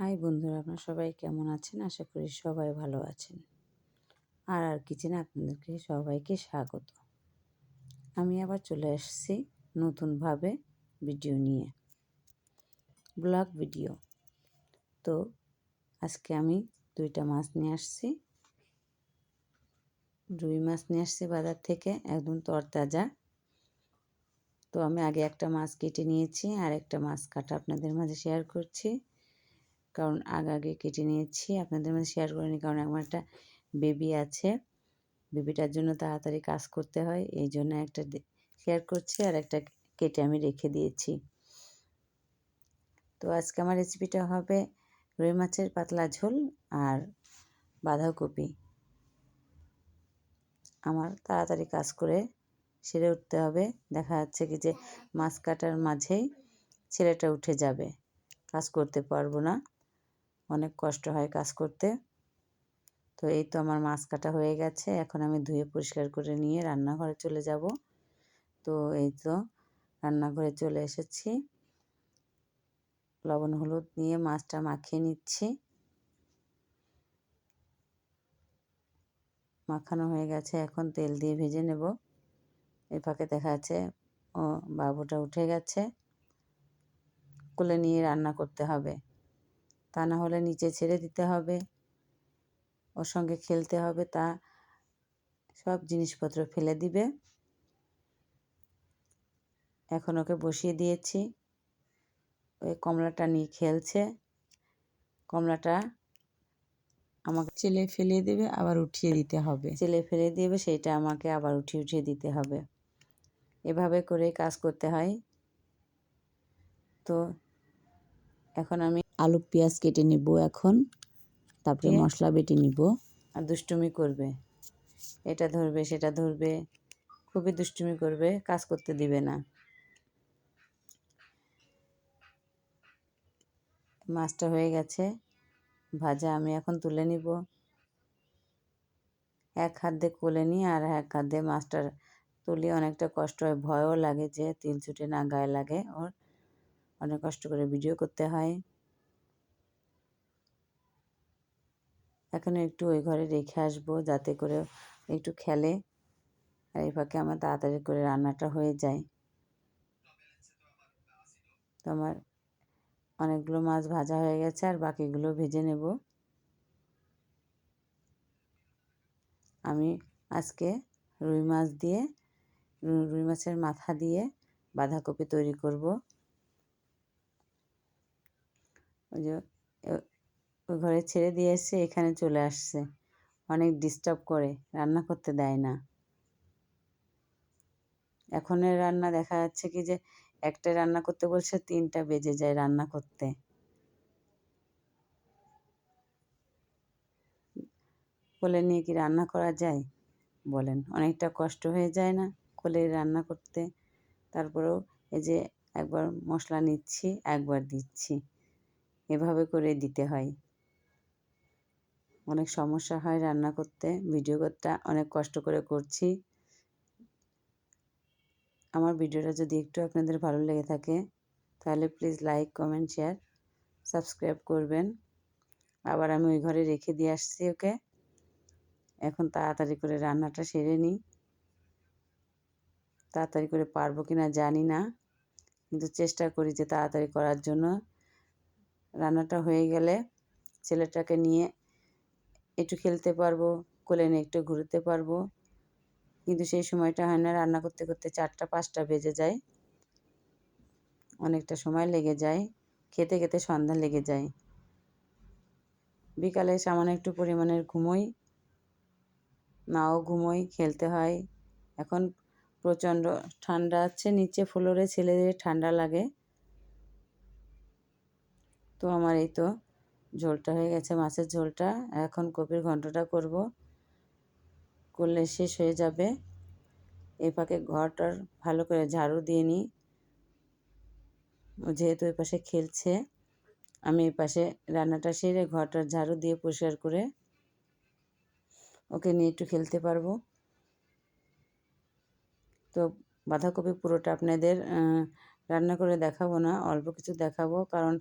High বন্ধুরা, আপনারা সবাই কেমন আছেন? আশা করি সবাই ভালো আছেন। আর আর কিচেনে আপনাদেরকে সবাইকে স্বাগত। আমি আবার চলে এসেছি নতুনভাবে ভিডিও নিয়ে, ব্লগ ভিডিও। তো আজকে আমি দুইটা মাছ নিয়ে আসছি। রুই মাছ নিয়ে আসছি বাজার থেকে, একদম তরতাজা। তো আমি আগে একটা মাছ কেটে নিয়েছি আর একটা মাছ কাটা আপনাদের মাঝে শেয়ার করছি। কারণ আগে আগে কেটে নিয়েছি। আপনাদের মাঝে শেয়ার করিনি কারণ আমার একটা বেবি আছে। বেবিটার জন্য তাড়াতাড়ি কাজ করতে হয়, এই জন্য একটা শেয়ার করছি আর একটা কেটে আমি রেখে দিয়েছি। তো আজকে আমার রেসিপিটা হবে রুই মাছের পাতলা ঝোল আর বাঁধাকপি। আমার তাড়াতাড়ি কাজ করে সেরে উঠতে হবে। দেখা যাচ্ছে কি যে মাছ কাটার মাঝেই ছেলেটা উঠে যাবে। কাজ করতে পারব না। অনেক কষ্ট হয় কাজ করতে। তো এই তো আমার মাছ কাটা হয়ে গেছে। এখন আমি ধুয়ে পরিষ্কার করে নিয়ে রান্নাঘরে চলে যাব। তো এই তো রান্নাঘরে চলে এসেছি। লবণ, হলুদ নিয়ে মাছটা মাখিয়ে নিচ্ছি। মাখানো হয়ে গেছে। এখন তেল দিয়ে ভেজে নেব। এই ফাঁকে দেখা যাচ্ছে ও বাবুটা উঠে গেছে। কোলে নিয়ে রান্না করতে হবে। তা না হলে নিচে ছেড়ে দিতে হবে। ওর সঙ্গে খেলতে হবে, তা সব জিনিসপত্র ফেলে দিবে। এখন ওকে বসিয়ে দিয়েছি। ওই কমলাটা নিয়ে খেলছে। কমলাটা আমাকে চেলে ফেলিয়ে দেবে, আবার উঠিয়ে দিতে হবে। চেলে ফেলে দেবে, সেইটা আমাকে আবার উঠিয়ে উঠিয়ে দিতে হবে। এভাবে করে কাজ করতে হয়। তো এখন আমি আলু পেঁয়াজ কেটে নিব এখন। তারপরে মশলা বেটে নিব। আর দুষ্টুমি করবে। এটা ধরবে সেটা ধরবে। খুবই দুষ্টুমি করবে কাজ করতে দিবে না। মাছটা হয়ে গেছে ভাজা আমি এখন তুলে নিব। এক হাত দিয়ে কোলে নিই আর এক হাত দিয়ে মাছটা তুলি। অনেকটা কষ্ট হয় ভয়ও লাগে যে তিল ছুটে না গায়ে লাগে। ওর অনেক কষ্ট করে ভিডিও করতে হয়। এখন একটু ওই ঘরে রেখে আসব যাতে করে একটু খেলে আর এই ফাঁকে আমার তাড়াতাড়ি করে রান্নাটা হয়ে যায়। তো আমার অনেকগুলো মাছ ভাজা হয়ে গেছে আর বাকিগুলো ভেজে নেব। আমি আজকে রুই মাছ দিয়ে, রুই মাছের মাথা দিয়ে বাঁধাকপি তৈরি করব। ওই যে ওই ঘরে ছেড়ে দিয়ে এসে এখানে চলে আসছে। অনেক ডিস্টার্ব করে, রান্না করতে দেয় না। এখনের রান্না দেখা যাচ্ছে কি যে, একটা রান্না করতে বলছে, তিনটা বেজে যায় রান্না করতে। কোলে নিয়ে কি রান্না করা যায়? বলেন। অনেকটা কষ্ট হয়ে যায় না কোলে রান্না করতে। তারপরেও এই যে একবার মশলা নিচ্ছি, একবার দিচ্ছি। এভাবে করে দিতে হয়। অনেক সমস্যা হয় রান্না করতে, ভিডিও করতে, অনেক কষ্ট করে করছি। আমার ভিডিওটা যদি একটু আপনাদের ভালো লেগে থাকে, তাহলে please like comment share subscribe করবেন। আবার আমি ওই ঘরে রেখে দিয়ে আসছি ওকে। এখন তাড়াতাড়ি করে রান্নাটা সেরে নিই। তাড়াতাড়ি করে পারব কি না জানি না, কিন্তু চেষ্টা করি যে তাড়াতাড়ি করার জন্য। রান্নাটা হয়ে গেলে ছেলেটাকে নিয়ে একটু খেলতে পারব, কোলে নিয়ে একটু ঘুরতে পারব। কিন্তু সেই সময়টা হয় না, রান্না করতে করতে চারটা, পাঁচটা বেজে যায়। অনেকটা সময় লেগে যায়, খেতে খেতে সন্ধ্যা লেগে যায়। বিকালে সামান্য একটু পরিমাণের ঘুমোই, নাও ঘুমোই, খেলতে হয়। এখন প্রচণ্ড ঠান্ডা আছে, নিচে ফ্লোরে ছেলেদের ঠান্ডা লাগে। তো আমার এই তো ঝোলটা হয়ে গেছে মাছের ঝোলটা। এখন কপির ঘন্টটা করব। করলে শেষ হয়ে যাবে। এই ফাঁকে ঘরটার ভালো করে ঝাড়ু দিয়ে নিই। যেহেতু এই পাশে খেলছে, আমি এই পাশে রান্নাটা সেরে ঘরটার ঝাড়ু দিয়ে পরিষ্কার করে ওকে নিয়ে একটু খেলতে পারব। তো বাঁধাকপি পুরোটা আপনাদের রান্না করে দেখাবো না, অল্প কিছু দেখাবো। কারণ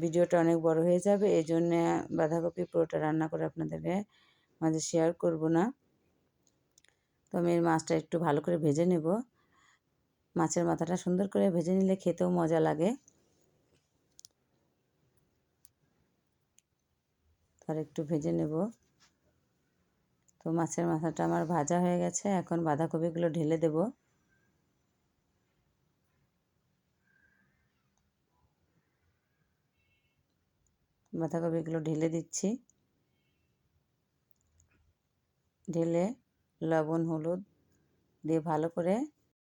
ভিডিওটা অনেক বড় হয়ে যাবে, এই জন্যে বাঁধাকপি পুরোটা রান্না করে আপনাদেরকে মাঝে শেয়ার করব না। তো আমি মাছটা একটু ভালো করে ভেজে নেব। মাছের মাথাটা সুন্দর করে ভেজে নিলে খেতেও মজা লাগে। তার একটু ভেজে নেব। তো মাছের মাথাটা আমার ভাজা হয়ে গেছে, এখন বাঁধাকপিগুলো ঢেলে দেব। বাঁধাকপিগুলো ঢেলে দিচ্ছি। ঢেলে লবণ হলুদ দিয়ে ভালো করে